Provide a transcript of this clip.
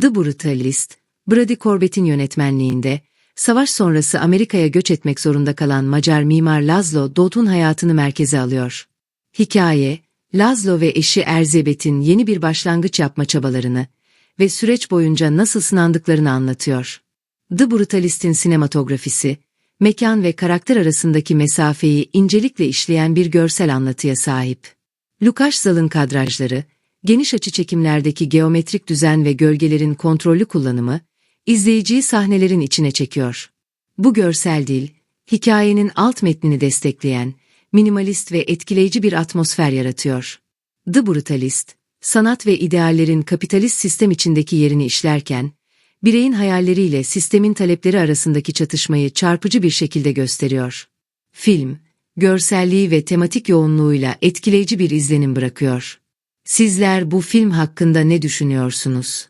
The Brutalist, Brady Corbett'in yönetmenliğinde, savaş sonrası Amerika'ya göç etmek zorunda kalan Macar mimar Laszlo Dot'un hayatını merkeze alıyor. Hikaye, Laszlo ve eşi Erzebet'in yeni bir başlangıç yapma çabalarını ve süreç boyunca nasıl sınandıklarını anlatıyor. The Brutalist'in sinematografisi, mekan ve karakter arasındaki mesafeyi incelikle işleyen bir görsel anlatıya sahip. Lukasz Zal'ın kadrajları, geniş açı çekimlerdeki geometrik düzen ve gölgelerin kontrollü kullanımı, izleyiciyi sahnelerin içine çekiyor. Bu görsel dil, hikayenin alt metnini destekleyen, minimalist ve etkileyici bir atmosfer yaratıyor. The Brutalist, sanat ve ideallerin kapitalist sistem içindeki yerini işlerken, bireyin hayalleriyle sistemin talepleri arasındaki çatışmayı çarpıcı bir şekilde gösteriyor. Film, görselliği ve tematik yoğunluğuyla etkileyici bir izlenim bırakıyor. Sizler bu film hakkında ne düşünüyorsunuz?